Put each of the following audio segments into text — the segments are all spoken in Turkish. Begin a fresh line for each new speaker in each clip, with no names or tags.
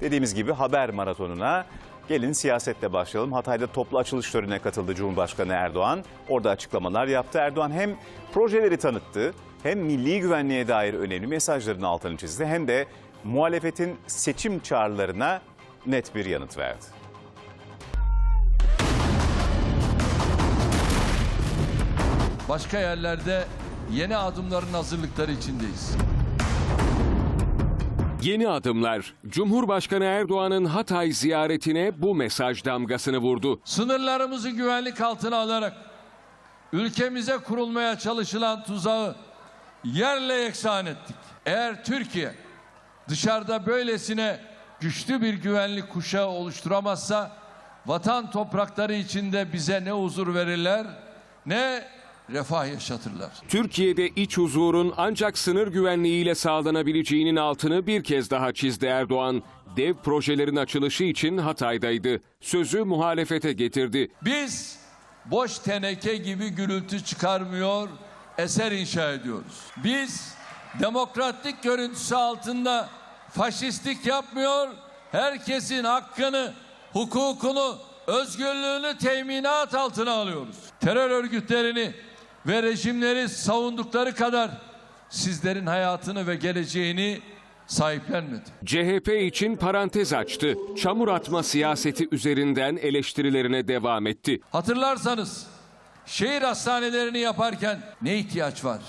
Dediğimiz gibi haber maratonuna gelin siyasetle başlayalım. Hatay'da toplu açılış törenine katıldı Cumhurbaşkanı Erdoğan. Orada açıklamalar yaptı. Erdoğan hem projeleri tanıttı hem milli güvenliğe dair önemli mesajların altını çizdi hem de muhalefetin seçim çağrılarına net bir yanıt verdi.
Başka yerlerde yeni adımların hazırlıkları içindeyiz.
Yeni adımlar. Cumhurbaşkanı Erdoğan'ın Hatay ziyaretine bu mesaj damgasını vurdu.
Sınırlarımızı güvenlik altına alarak ülkemize kurulmaya çalışılan tuzağı yerle yeksan ettik. Eğer Türkiye dışarıda böylesine güçlü bir güvenlik kuşağı oluşturamazsa vatan toprakları içinde bize ne huzur verirler ne refah yaşatırlar.
Türkiye'de iç huzurun ancak sınır güvenliğiyle sağlanabileceğinin altını bir kez daha çizdi Erdoğan. Dev projelerin açılışı için Hatay'daydı. Sözü muhalefete getirdi.
Biz boş teneke gibi gürültü çıkarmıyor, eser inşa ediyoruz. Biz demokratik görüntüsü altında faşistlik yapmıyor, herkesin hakkını, hukukunu, özgürlüğünü teminat altına alıyoruz. Terör örgütlerini ve rejimleri savundukları kadar sizlerin hayatını ve geleceğini sahiplenmedi.
CHP için parantez açtı. Çamur atma siyaseti üzerinden eleştirilerine devam etti.
Hatırlarsanız şehir hastanelerini yaparken ne ihtiyaç var?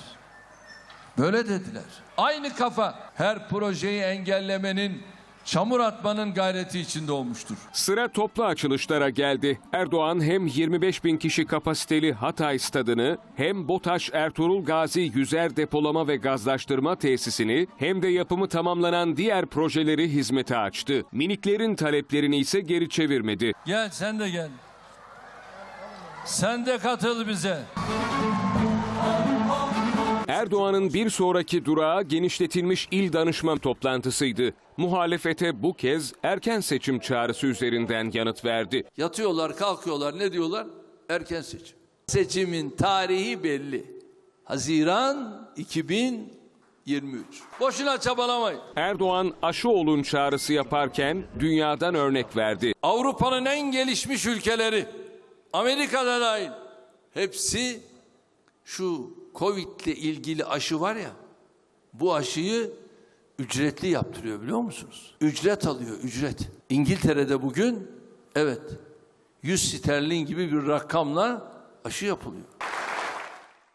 Böyle dediler. Aynı kafa her projeyi engellemenin, çamur atmanın gayreti içinde olmuştur.
Sıra toplu açılışlara geldi. Erdoğan hem 25 bin kişi kapasiteli Hatay stadını hem BOTAŞ Ertuğrul Gazi yüzer depolama ve gazlaştırma tesisini hem de yapımı tamamlanan diğer projeleri hizmete açtı. Miniklerin taleplerini ise geri çevirmedi.
Gel sen de gel. Sen de katıl bize.
Erdoğan'ın bir sonraki durağı genişletilmiş il danışma toplantısıydı. Muhalefete bu kez erken seçim çağrısı üzerinden yanıt verdi.
Yatıyorlar, kalkıyorlar. Ne diyorlar? Erken seçim. Seçimin tarihi belli. Haziran 2023. Boşuna çabalamayın.
Erdoğan aşı olun çağrısı yaparken dünyadan örnek verdi.
Avrupa'nın en gelişmiş ülkeleri, Amerika'da dahil hepsi şu Covid ile ilgili aşı var ya, bu aşıyı ücretli yaptırıyor biliyor musunuz? Ücret alıyor, ücret. İngiltere'de bugün evet 100 sterlin gibi bir rakamla aşı yapılıyor.